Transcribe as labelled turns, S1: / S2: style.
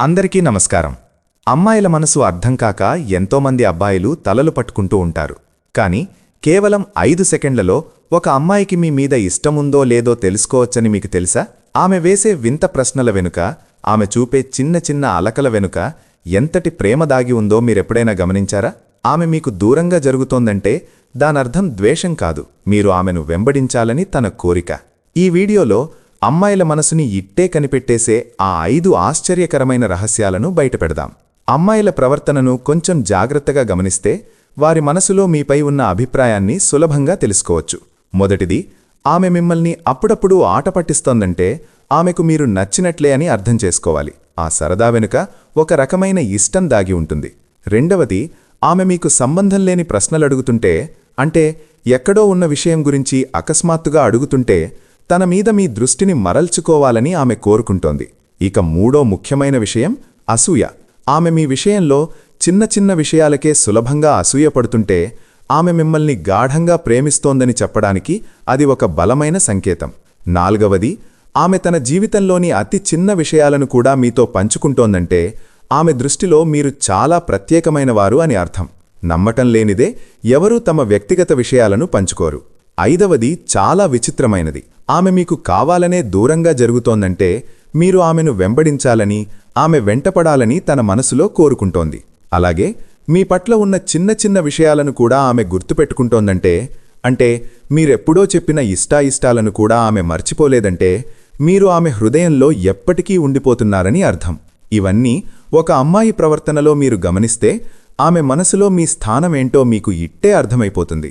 S1: అందరికీ నమస్కారం. అమ్మాయిల మనసు అర్థం కాక ఎంతోమంది అబ్బాయిలు తలలు పట్టుకుంటూ ఉంటారు. కానీ కేవలం ఐదు సెకండ్లలో ఒక అమ్మాయికి మీ మీద ఇష్టముందో లేదో తెలుసుకోవచ్చని మీకు తెలుసా? ఆమె వేసే వింత ప్రశ్నల వెనుక ఆమె చూపే చిన్న చిన్న అలకల వెనుక ఎంతటి ప్రేమ దాగి ఉందో మీరెప్పుడైనా గమనించారా? ఆమె మీకు దూరంగా జరుగుతోందంటే దానర్థం ద్వేషం కాదు. మీరు ఆమెను వెంబడించాలని తన కోరిక. ఈ వీడియోలో అమ్మాయిల మనసుని ఇట్టే కనిపెట్టేసే ఆ ఐదు ఆశ్చర్యకరమైన రహస్యాలను బయటపెడదాం. అమ్మాయిల ప్రవర్తనను కొంచెం జాగ్రత్తగా గమనిస్తే వారి మనసులో మీపై ఉన్న అభిప్రాయాన్ని సులభంగా తెలుసుకోవచ్చు. మొదటిది ఆమె మిమ్మల్ని అప్పుడప్పుడు ఆట పట్టిస్తోందంటే ఆమెకు మీరు నచ్చినట్లే అని అర్థం చేసుకోవాలి. ఆ సరదా వెనుక ఒక రకమైన ఇష్టం దాగి ఉంటుంది. రెండవది ఆమె మీకు సంబంధం లేని ప్రశ్నలడుగుతుంటే అంటే ఎక్కడో ఉన్న విషయం గురించి అకస్మాత్తుగా అడుగుతుంటే తన మీద మీ దృష్టిని మరల్చుకోవాలని ఆమె కోరుకుంటోంది. ఇక మూడో ముఖ్యమైన విషయం అసూయ. ఆమె మీ విషయంలో చిన్న చిన్న విషయాలకే సులభంగా అసూయపడుతుంటే ఆమె మిమ్మల్ని గాఢంగా ప్రేమిస్తోందని చెప్పడానికి అది ఒక బలమైన సంకేతం. నాలుగవది ఆమె తన జీవితంలోని అతి చిన్న విషయాలను కూడా మీతో పంచుకుంటోందంటే ఆమె దృష్టిలో మీరు చాలా ప్రత్యేకమైనవారు అని అర్థం. నమ్మటం లేనిదే ఎవరూ తమ వ్యక్తిగత విషయాలను పంచుకోరు. ఐదవది చాలా విచిత్రమైనది. ఆమె మీకు కావాలనే దూరంగా జరుగుతోందంటే మీరు ఆమెను వెంబడించాలని ఆమె వెంటపడాలని తన మనసులో కోరుకుంటోంది. అలాగే మీ పట్ల ఉన్న చిన్న చిన్న విషయాలను కూడా ఆమె గుర్తుపెట్టుకుంటోందంటే అంటే మీరెప్పుడో చెప్పిన ఇష్టాయిష్టాలను కూడా ఆమె మర్చిపోలేదంటే మీరు ఆమె హృదయంలో ఎప్పటికీ ఉండిపోతున్నారని అర్థం. ఇవన్నీ ఒక అమ్మాయి ప్రవర్తనలో మీరు గమనిస్తే ఆమె మనసులో మీ స్థానమేంటో మీకు ఇట్టే అర్థమైపోతుంది.